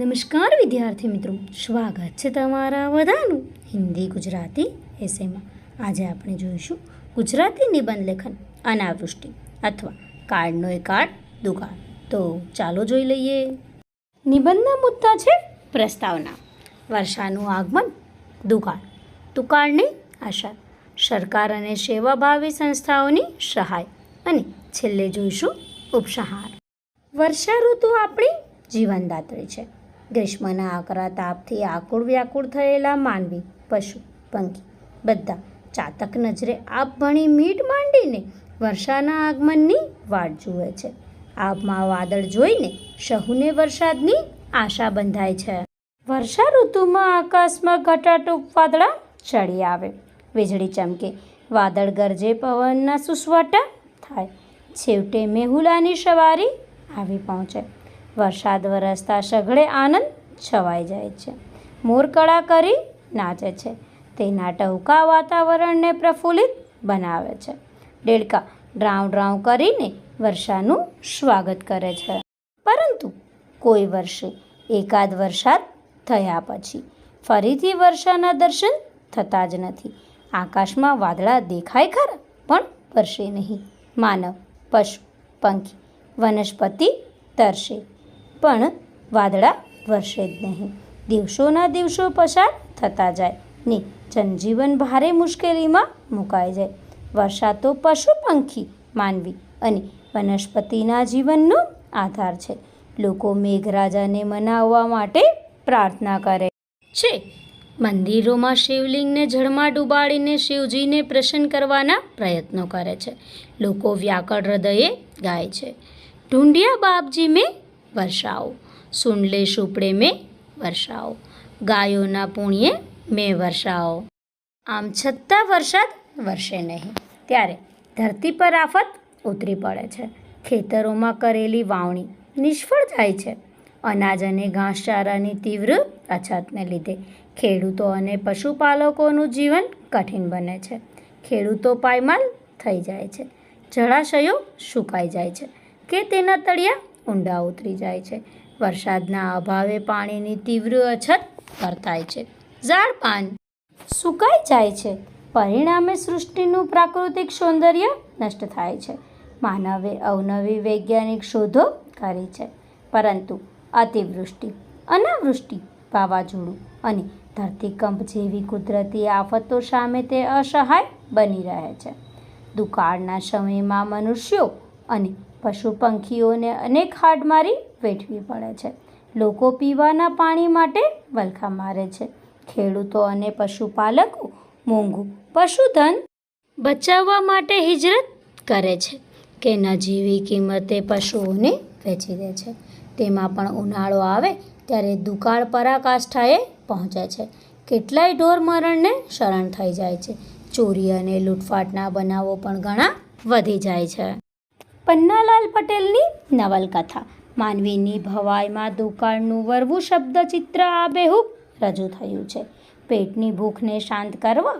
નમસ્કાર વિદ્યાર્થી મિત્રો, સ્વાગત છે તમારા બધાનું હિન્દી ગુજરાતી એસેમાં આજે આપણે જોઈશું ગુજરાતી નિબંધ લેખન અનાવૃષ્ટિ અથવા કાર્ડનો એ કાર્ડ દુકાળ. તો ચાલો જોઈ લઈએ. નિબંધના મુદ્દા છે પ્રસ્તાવના. વર્ષાનું આગમન, દુકાળ. દુકાળની આશા. સરકાર અને સેવાભાવી સંસ્થાઓની સહાય. અને છેલ્લે જોઈશું ઉપસંહાર. વર્ષા ઋતુ આપણી જીવનદાત્રી છે. ગ્રીષ્મના આકરા તાપથી આકુળ વ્યાકુળ થયેલા માનવી, પશુ, પંખી બધા ચાતક નજરે આપ ભણી મીટ માંડીને વર્ષાના આગમનની વાટ જુએ છે. આબમાં વાદળ જોઈને શહુને વરસાદની આશા બંધાય છે. વર્ષા ઋતુમાં આકાશમાં ઘટાટૂપ વાદળા ચડી આવે. વીજળી ચમકે. વાદળ ગરજે પવનના સુસવાટા થાય. છેવટે મેહુલાની સવારી આવી પહોંચે. વરસાદ વરસતા સઘળે આનંદ છવાઈ જાય છે. મોર કળા કરી નાચે છે. તેના ટહુકા વાતાવરણને પ્રફુલ્લિત બનાવે છે. ડેડકા ડ્રાઉં ડ્રાઉં કરીને વર્ષાનું સ્વાગત કરે છે. પરંતુ કોઈ વર્ષે એકાદ વરસાદ થયા પછી ફરીથી વર્ષાના દર્શન થતા જ નથી. આકાશમાં વાદળા દેખાય ખરા, પણ વર્ષે નહીં. માનવ, પશુ, પંખી, વનસ્પતિ તરશે પણ વાદળા વરસે જ નહીં. દિવસોના દિવસો પસાર થતા જાય. ને જનજીવન ભારે મુશ્કેલીમાં મુકાઈ જાય. વર્ષા તો પશુ પંખી માનવી અને વનસ્પતિના જીવનનો આધાર છે. લોકો મેઘરાજાને મનાવવા માટે પ્રાર્થના કરે છે. મંદિરોમાં શિવલિંગને જળમાં ડૂબાડીને શિવજીને પ્રસન્ન કરવાના પ્રયત્નો કરે છે. લોકો વ્યાકળ હૃદયે ગાય છે. ઢૂંઢિયા બાપજી મેં વર્ષાઓ સુંડલે સુપડે મેં વર્ષાઓ ગાયોના પુણ્યે મેં વર્ષાઓ આમ છતાં વરસાદ વરસે નહીં. ત્યારે ધરતી પર આફત ઉતરી પડે છે. ખેતરોમાં કરેલી વાવણી નિષ્ફળ જાય છે. અનાજ અને ઘાસચારાની તીવ્ર અછતને લીધે ખેડૂતો અને પશુપાલકોનું જીવન કઠિન બને છે. ખેડૂતો પાયમાલ થઈ જાય છે. જળાશયો સુકાઈ જાય છે કે તેના તળિયા ઊંડા ઉતરી જાય છે. વરસાદના અભાવે પાણીની તીવ્ર અછત વર્તાય છે. ઝાડ પાન સુકાઈ જાય છે. પરિણામે સૃષ્ટિનું પ્રાકૃતિક સૌંદર્ય નષ્ટ થાય છે. માનવે અવનવી વૈજ્ઞાનિક શોધો કરી છે. પરંતુ અતિવૃષ્ટિ, અનાવૃષ્ટિ વાવાઝોડું અને ધરતીકંપ જેવી કુદરતી આફતો સામે તે અસહાય બની રહે છે. દુકાળના સમયમાં મનુષ્યો અને પશુ પંખીઓને અનેક હાડમારી વેઠવી પડે છે. લોકો પીવાના પાણી માટે વલખા મારે છે. ખેડૂતો અને પશુપાલકો મોંઘું પશુધન બચાવવા માટે હિજરત કરે છે કે નજીવી કિંમતે પશુઓને વેચી દે છે. તેમાં પણ ઉનાળો આવે ત્યારે દુકાળ પરાકાષ્ઠાએ પહોંચે છે. કેટલાય ઢોર મરણને શરણ થઈ જાય છે. ચોરી અને લૂંટફાટના બનાવો પણ ઘણા વધી જાય છે. પન્નાલાલ પટેલની નવલકથા. માનવીની ભવાઈમાં દુકાળનું વરવું શબ્દચિત્ર આબેહૂબ રજૂ થયું છે. પેટની ભૂખને શાંત કરવા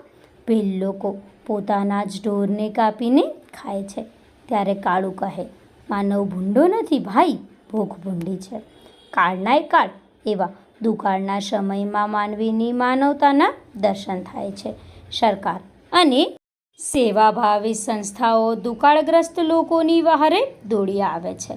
ભીલ લોકો પોતાના જ ઢોરને કાપીને ખાય છે. ત્યારે કાળું કહે, માનવ ભૂંડો નથી ભાઈ, ભૂખ ભૂંડી છે. કાળનાય કાળ એવા દુકાળના સમયમાં માનવીની માનવતાના દર્શન થાય છે. સરકાર અને સેવાભાવી સંસ્થાઓ દુકાળગ્રસ્ત લોકોની વહારે દોડી આવે છે.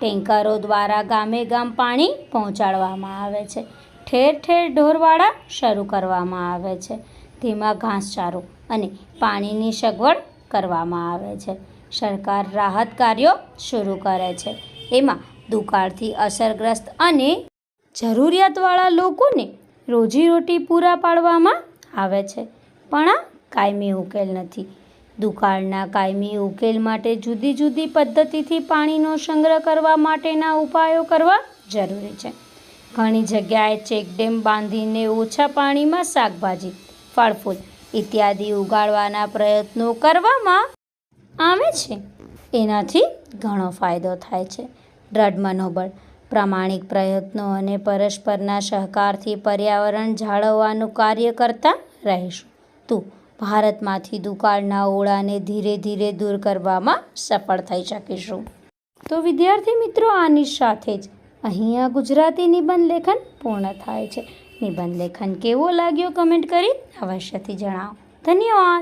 ટેન્કરો દ્વારા ગામે ગામ પાણી પહોંચાડવામાં આવે છે. ઠેર ઠેર ઢોરવાડા શરૂ કરવામાં આવે છે. તેમાં ઘાસચારો અને પાણીની સગવડ કરવામાં આવે છે. સરકાર રાહત કાર્યો શરૂ કરે છે. એમાં દુકાળથી અસરગ્રસ્ત અને જરૂરિયાતવાળા લોકોને રોજીરોટી પૂરા પાડવામાં આવે છે. પણ આ કાયમી ઉકેલ નથી. દુકાળના કાયમી ઉકેલ માટે જુદી જુદી પદ્ધતિથી પાણીનો સંગ્રહ કરવા માટેના ઉપાયો કરવા જરૂરી છે. ઘણી જગ્યાએ ચેકડેમ બાંધીને ઓછા પાણીમાં શાકભાજી, ફળફૂલ ઇત્યાદિ ઉગાડવાના પ્રયત્નો કરવામાં આવે છે. એનાથી ઘણો ફાયદો થાય છે. દ્રઢ મનોબળ, પ્રામાણિક પ્રયત્નો અને પરસ્પરના સહકારથી પર્યાવરણ જાળવવાનું કાર્ય કરતા રહીશું. તું ભારતમાંથી દુકાળના ઓળાને ધીરે ધીરે દૂર કરવામાં સફળ થઈ શકીશું. તો વિદ્યાર્થી મિત્રો, આની સાથે જ અહીંયા ગુજરાતી નિબંધ લેખન પૂર્ણ થાય છે. નિબંધ લેખન કેવો લાગ્યો કમેન્ટ કરી અવશ્યથી જણાવો. ધન્યવાદ.